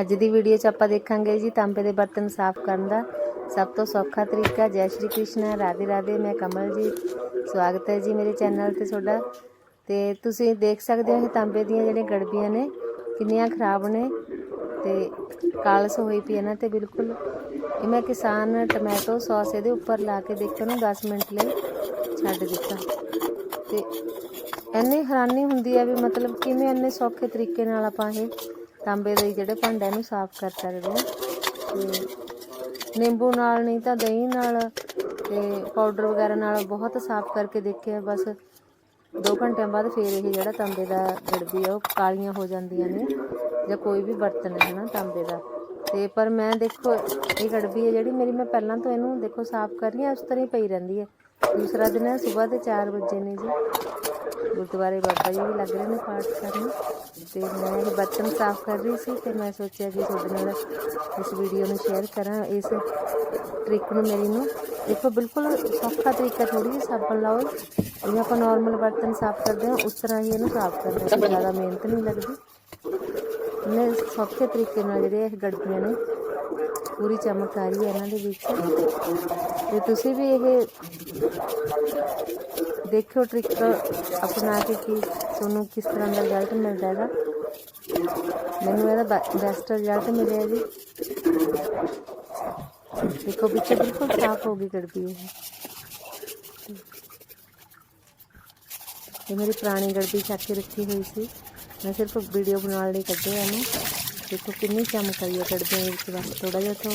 ਅੱਜ ਦੀ ਵੀਡੀਓ 'ਚ ਆਪਾਂ ਦੇਖਾਂਗੇ ਜੀ ਤਾਂਬੇ ਦੇ ਬਰਤਨ ਸਾਫ਼ ਕਰਨ ਦਾ। ਸਭ ਤੋਂ ਸੌਖਾ ਤਰੀਕਾ ਜੈ ਸ਼੍ਰੀ ਕ੍ਰਿਸ਼ਨ, ਰਾਧੇ ਰਾਧੇ, ਮੈਂ ਕਮਲ ਜੀ ਸਵਾਗਤ ਹੈ ਜੀ ਮੇਰੇ ਚੈਨਲ ਤੇ ਤੁਹਾਡਾ। ਤੇ ਤੁਸੀਂ ਦੇਖ ਸਕਦੇ ਹੋ ਇਹ ਤਾਂਬੇ ਦੀਆਂ ਜਿਹੜੀਆਂ ਗੜਬੀਆਂ ਨੇ, ਕਿੰਨੀਆਂ ਖਰਾਬ ਨੇ ਤੇ ਕਾਲਸ ਹੋਈ ਪਈ ਇਹਨਾਂ ਤੇ ਬਿਲਕੁਲ। ਇਹ ਮੈਂ ਕਿਸਾਨ ਟੋਮੈਟੋ ਸੌਸ ਇਹਦੇ ਉੱਪਰ ਲਾ ਕੇ ਦੇਖੋ ਨੂੰ 10 ਮਿੰਟ ਲਈ ਛੱਡ ਦਿੱਤਾ। ਤੇ ਇੰਨੀ ਹੈਰਾਨੀ ਹੁੰਦੀ ਹੈ ਵੀ ਮਤਲਬ ਕਿਵੇਂ ਇੰਨੇ ਸੌਖੇ ਤਰੀਕੇ ਨਾਲ ਆਪਾਂ ਇਹ ਤਾਂਬੇ ਦੇ ਜਿਹੜੇ ਭਾਂਡੇ ਨੂੰ ਸਾਫ਼ ਕਰ ਸਕਦੇ ਹਾਂ। ਤੇ ਨਿੰਬੂ ਨਾਲ ਨਹੀਂ ਤਾਂ ਦਹੀਂ ਨਾਲ ਤੇ ਪਾਊਡਰ ਵਗੈਰਾ ਨਾਲ ਬਹੁਤ ਸਾਫ਼ ਕਰਕੇ ਦੇਖਿਆ, ਬਸ 2 ਘੰਟਿਆਂ ਬਾਅਦ ਫੇਰ ਇਹ ਜਿਹੜਾ ਤਾਂਬੇ ਦਾ ਗੜਬੀ ਆ, ਉਹ ਕਾਲੀਆਂ ਹੋ ਜਾਂਦੀਆਂ ਨੇ ਜਾਂ ਕੋਈ ਵੀ ਬਰਤਨ ਹੈ ਨਾ ਤਾਂਬੇ ਦਾ। ਤੇ ਪਰ ਮੈਂ ਦੇਖੋ, ਇਹ ਗੜਬੀ ਹੈ ਜਿਹੜੀ ਮੇਰੀ ਮੈਂ ਪਹਿਲਾਂ ਤੋਂ ਇਹਨੂੰ ਦੇਖੋ ਸਾਫ਼ ਕਰ ਰਹੀ ਹਾਂ, ਉਸ ਤਰ੍ਹਾਂ ਹੀ ਪਈ ਰਹਿੰਦੀ ਹੈ। ਦੂਸਰਾ ਦਿਨ ਹੈ ਸਵੇਰ ਦੇ 4 ਵਜੇ ਨੇ ਜੀ। ਗੁਰਦੁਆਰੇ ਬਾਬਾ ਜੀ ਵੀ ਲੱਗ ਰਹੇ ਨੇ ਪਾਠ ਕਰਨ। ਤੇ ਮੈਂ ਇਹ ਬਰਤਨ ਸਾਫ਼ ਕਰ ਰਹੀ ਸੀ ਤੇ ਮੈਂ ਸੋਚਿਆ ਜੀ ਤੁਹਾਡੇ ਨਾਲ ਇਸ ਵੀਡੀਓ ਨੂੰ ਸ਼ੇਅਰ ਕਰਾਂ, ਇਸ ਟ੍ਰਿਕ ਨੂੰ ਮੇਰੀ ਨੂੰ। ਦੇਖੋ, ਬਿਲਕੁਲ ਸੌਖਾ ਤਰੀਕਾ ਥੋੜੀ ਜਿਹੀ ਸਾਬਣ ਲਾਓ। ਜਿਵੇਂ ਆਪਾਂ ਨਾਰਮਲ ਬਰਤਨ ਸਾਫ਼ ਕਰਦੇ ਹਾਂ, ਉਸ ਤਰ੍ਹਾਂ ਹੀ ਇਹਨੂੰ ਸਾਫ਼ ਕਰਨਾ ਹੈ। ਜ਼ਿਆਦਾ ਮਿਹਨਤ ਨਹੀਂ ਲੱਗਦੀ। ਨੇ ਸੌਖੇ ਤਰੀਕੇ ਨਾਲ ਜਿਹੜੇ ਇਹ ਗੜਬੀਆਂ ਨੇ ਪੂਰੀ ਚਮਕ ਆ ਰਹੀ ਹੈ ਇਹਨਾਂ ਦੇ ਵਿੱਚ। ਤੇ ਤੁਸੀਂ ਵੀ ਇਹ ਦੇਖਿਓ ਟ੍ਰਿਕ ਅਪਣਾ ਕੇ ਕਿ ਤੁਹਾਨੂੰ ਕਿਸ ਤਰ੍ਹਾਂ ਦਾ ਰਿਜ਼ਲਟ ਮਿਲਦਾ ਹੈਗਾ। ਮੈਨੂੰ ਇਹਦਾ ਬੈਸਟ ਰਿਜ਼ਲਟ ਮਿਲਿਆ ਜੀ। ਦੇਖੋ ਪਿੱਛੇ ਬਿਲਕੁਲ ਸਾਫ਼ ਹੋ ਗਈ ਗੜਬੀ ਇਹ। ਇਹ ਮੇਰੀ ਪੁਰਾਣੀ ਗੜਬੀ ਚੱਕ ਕੇ ਰੱਖੀ ਹੋਈ ਸੀ। ਮੈਂ ਸਿਰਫ ਵੀਡੀਓ ਬਣਾਉਣ ਲਈ ਕੱਢਿਆ ਇਹਨੂੰ। ਦੇਖੋ ਕਿੰਨੀ ਚਮਕ ਆਈ ਹੈ ਗੜਬੀਆਂ ਵਿੱਚ, ਬਸ ਥੋੜਾ ਜਿਹਾ ਤੋਂ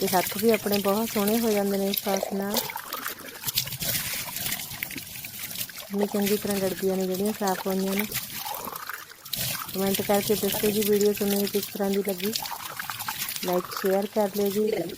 ਤੇ ਹੱਥ ਵੀ ਆਪਣੇ ਬਹੁਤ ਸੋਹਣੇ ਹੋ ਜਾਂਦੇ ਨੇ ਇਸ ਪਾਸ ਨਾਲ। ਇੰਨੀ ਚੰਗੀ ਤਰ੍ਹਾਂ ਗੜਬੀਆਂ ਨੇ ਜਿਹੜੀਆਂ ਸਾਫ਼ ਹੋਈਆਂ ਨੇ। ਕਮੈਂਟ ਕਰਕੇ ਦੱਸੋ ਜੀ ਵੀਡੀਓ ਤੁਹਾਨੂੰ ਕਿਸ ਤਰ੍ਹਾਂ ਦੀ ਲੱਗੀ? ਲਾਈਕ ਸ਼ੇਅਰ ਕਰ ਲਿਓ ਜੀ।